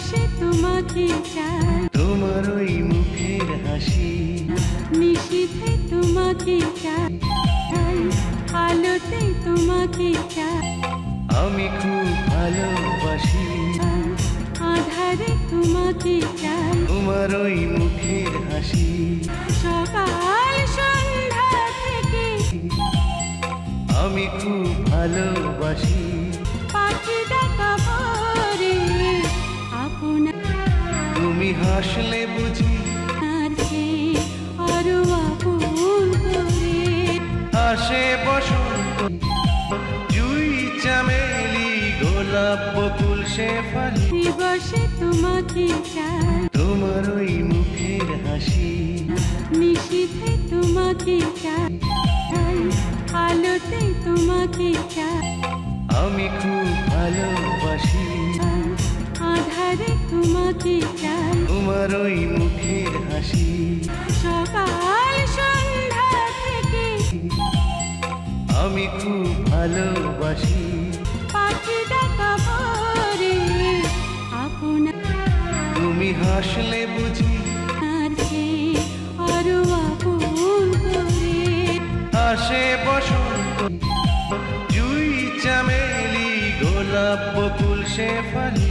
দিবসে তোমাকে চাই। তোমার ওই মুখের হাসি। নিশীথে তোমাকে চাই। আলোতে তোমাকে চাই। আমি খুব ভালোবাসি। আধারে তোমাকে চাই। তোমার ওই মুখের হাসি। সকাল সন্ধ্যা থেকে আমি খুব ভালোবাসি। পাখি ডাকা তুমি হাসলে বুঝি আসে বসন্ত। জুই চামেলি গোলাপ বকুল শেফালি দিবসে তোমাকে চাই। তোমার ওই মুখের হাসি। নিশীথে তোমাকে চাই। আলোতে তোমাকে চাই। আমি খুব ভালোবাসি। আধারে তোমাকে তোমার ওই হাসি। সকাল সন্ধ্যা থেকে আমি খুব ভালোবাসি। পাখি ডাকা পরে আপনা তুমি হাসলে বুঝি আছে আরও আপন করে। আসে বসন্ত। জুই চামেলি গোলাপ ফুল সে ফালি